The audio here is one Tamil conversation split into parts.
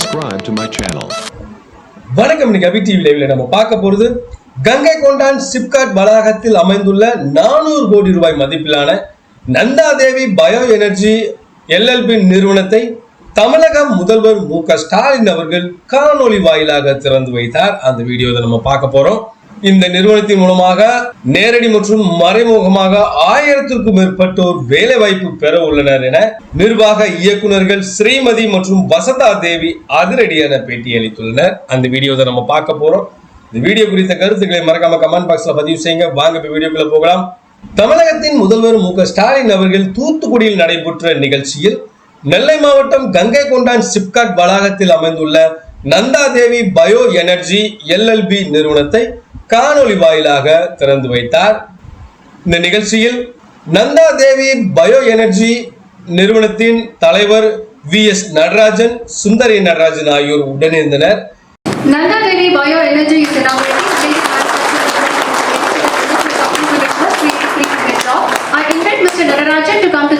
subscribe to my channel. வணக்கம் இன்னைக்கு அபி டிவி லைவ்ல நம்ம பார்க்க போறது கங்கை கொண்டான் சிப்காட் வளாகத்தில் அமைந்துள்ள நானூறு கோடி ரூபாய் மதிப்பிலான நந்தாதேவி பயோ எனர்ஜி எல்எல்பி நிறுவனத்தை தமிழக முதல்வர் மு க ஸ்டாலின் அவர்கள் காணொளி வாயிலாக திறந்து வைத்தார் அந்த வீடியோவை நம்ம பார்க்க போறோம் இந்த நிறுவனத்தின் மூலமாக நேரடி மற்றும் மறைமுகமாக ஆயிரத்திற்கும் மேற்பட்டோர் வேலை வாய்ப்பு பெற உள்ளனர் என நிர்வாக இயக்குனர்கள் ஸ்ரீமதி மற்றும் வசந்தா தேவி அதிரடியான பேட்டி அளித்துள்ளனர். அந்த வீடியோவை நம்ம பார்க்க போறோம். இந்த வீடியோ குறித்த கருத்துக்களை மறக்காம கமெண்ட் பாக்ஸ்ல பதிவு செய்யுங்க. வாங்க இப்ப வீடியோக்குள்ள போகலாம். தமிழகத்தின் முதல்வர் மு ஸ்டாலின் அவர்கள் தூத்துக்குடியில் நடைபெற்ற நிகழ்ச்சியில் நெல்லை மாவட்டம் கங்கை கொண்டான் சிப்காட் வளாகத்தில் அமைந்துள்ள நந்தாதேவி பயோ எனர்ஜி எல்எல்பி நிறுவனத்தை காணொளி வாயிலாக திறந்து வைத்தார் இந்த நிகழ்ச்சியில் நந்தாதேவி பயோ எனர்ஜி நிறுவனத்தின் தலைவர் வி எஸ் நடராஜன் சுந்தரி நடராஜன் ஆகியோர் உடனிருந்தனர் Nandadevi bio energy Mr. Nararajan to come to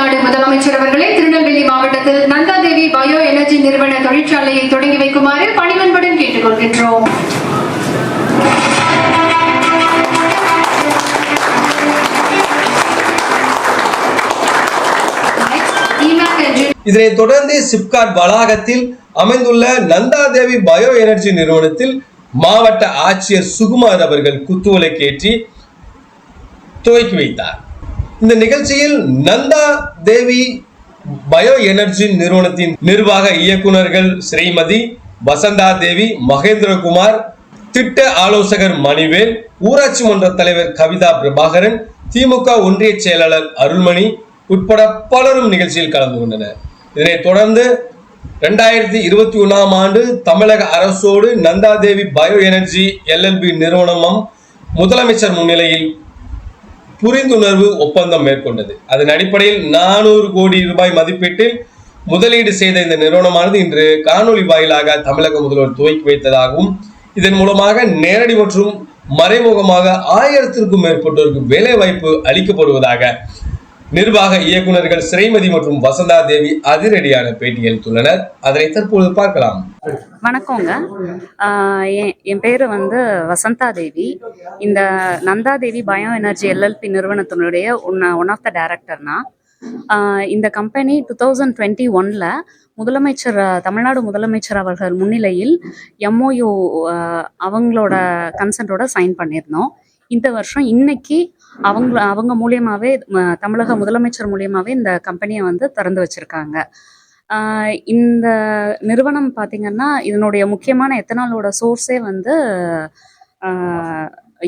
Tamil Nadu முதலமைச்சர் அவர்களே திருநெல்வேலி மாவட்டத்தில் நந்தாதேவி பயோ எனர்ஜி நிறுவன தொழிற்சாலையை தொடங்கி வைக்குமாறு பணிவன்புடன் கேட்டுக்கொள்கின்றோம். இதனைத் தொடர்ந்து சிப்காட் வளாகத்தில் அமைந்துள்ள நந்தாதேவி பயோ எனர்ஜி நிறுவனத்தில் மாவட்ட ஆட்சியர் சுகுமார் அவர்கள் குத்துவிளக்கேற்றி துவக்கி வைத்தார். இந்த நிகழ்ச்சியில் நந்தா தேவி பயோ எனர்ஜி நிறுவனத்தின் நிர்வாக இயக்குனர்கள் ஸ்ரீமதி வசந்தா தேவி மகேந்திரகுமார் திட்ட ஆலோசகர் மணிவேல் ஊராட்சி மன்ற தலைவர் கவிதா பிரபாகரன் திமுக ஒன்றிய செயலாளர் அருள்மணி உட்பட பலரும் நிகழ்ச்சியில் கலந்து கொண்டனர். இதனைத் தொடர்ந்து ரெண்டாயிரத்தி இருபத்தி ஒன்றாம் ஆண்டு தமிழக அரசோடு நந்தாதேவி பயோ எனர்ஜி எல்எல்பி நிறுவனமும் முதலமைச்சர் முன்னிலையில் புரிந்துணர்வு ஒப்பந்தம் மேற்கொண்டது. அதன் அடிப்படையில் நானூறு கோடி ரூபாய் மதிப்பீட்டில் முதலீடு செய்த இந்த நிறுவனமானது இன்று காணொலி வாயிலாக தமிழக முதல்வர் துவக்கி வைத்ததாகவும் இதன் மூலமாக நேரடி மற்றும் மறைமுகமாக ஆயிரத்திற்கும் மேற்பட்டோருக்கு வேலை வாய்ப்பு அளிக்கப்படுவதாக நிர்வாக இயக்குனர்கள் ஸ்ரீமதி மற்றும் வசந்தா தேவி அதிரடியான பேட்டி அளித்துள்ளனர் அதனை தற்போது பார்க்கலாம். வணக்கங்க. என் பேர் வந்து வசந்தா தேவி. இந்த Nanda Devi bio energy LLP நிறுவனத்தினுடைய ஒன் ஒன் ஆஃப் த டைரக்டர்னா இந்த கம்பெனி டூ தௌசண்ட் டுவெண்ட்டி ஒன்ல முதலமைச்சர் தமிழ்நாடு முதலமைச்சர் அவர்கள் முன்னிலையில் எம்ஓயு அவங்களோட கன்சென்ட்டோட சைன் பண்ணியிருந்தோம். இந்த வருஷம் இன்னைக்கு அவங்க அவங்க மூலியமாகவே தமிழக முதலமைச்சர் மூலியமாகவே இந்த கம்பெனியை வந்து திறந்து வச்சுருக்காங்க. இந்த நிறுவனம் பார்த்தீங்கன்னா இதனுடைய முக்கியமான எத்தனாலோட சோர்ஸே வந்து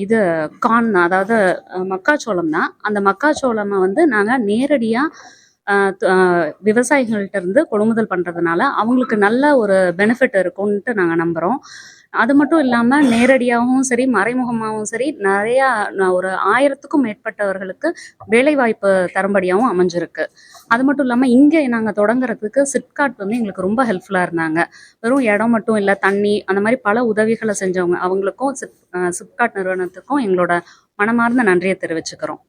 இது கான் அதாவது மக்காச்சோளம் தான் அந்த மக்காச்சோளமை வந்து நாங்கள் நேரடியாக விவசாயிகள்கிட்ட இருந்து கொள்முதல் பண்ணுறதுனால அவங்களுக்கு நல்ல ஒரு பெனிஃபிட் இருக்கும்ன்ட்டு நாங்கள் நம்புகிறோம் அது மட்டும் இல்லாமல் நேரடியாகவும் சரி மறைமுகமாகவும் சரி நிறையா ஒரு ஆயிரத்துக்கும் மேற்பட்டவர்களுக்கு வேலைவாய்ப்பு தரும்படியாகவும் அமைஞ்சிருக்கு. அது மட்டும் இல்லாமல் இங்கே நாங்கள் தொடங்குறதுக்கு சிப்காட் வந்து எங்களுக்கு ரொம்ப ஹெல்ப்ஃபுல்லாக இருந்தாங்க. வெறும் இடம் மட்டும் இல்லை தண்ணி அந்த மாதிரி பல உதவிகளை செஞ்சவங்க அவங்களுக்கும் சிப் சிப்காட் நிறுவனத்துக்கும் எங்களோட மனமார்ந்த நன்றியை தெரிவிச்சுக்கிறோம்.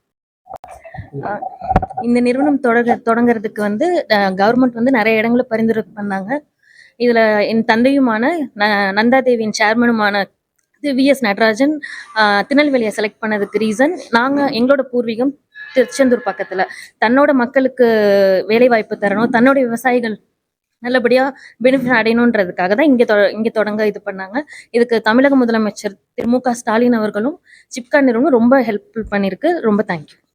இந்த நிறுவனம் தொடங்க தொடங்குறதுக்கு வந்து கவர்மெண்ட் வந்து நிறைய இடங்களை பரிந்துரை பண்ணாங்க. இதில் என் தந்தையுமான ந- நந்தாதேவியின் சேர்மனுமான வி எஸ் நடராஜன் திருநெல்வேலியை செலக்ட் பண்ணதுக்கு ரீசன் நாங்கள் எங்களோட பூர்வீகம் திருச்செந்தூர் பக்கத்தில். தன்னோட மக்களுக்கு வேலைவாய்ப்பு தரணும் தன்னோட விவசாயிகள் நல்லபடியாக பெனிஃபிட் அடையணுன்றதுக்காக தான் இங்கே தொ இங்கே தொடங்க இது பண்ணாங்க. இதுக்கு தமிழக முதலமைச்சர் திரு மு க ஸ்டாலின் அவர்களும் சிப்கா நிறுவனம் ரொம்ப ஹெல்ப்ஃபுல் பண்ணியிருக்கு ரொம்ப தேங்க்யூ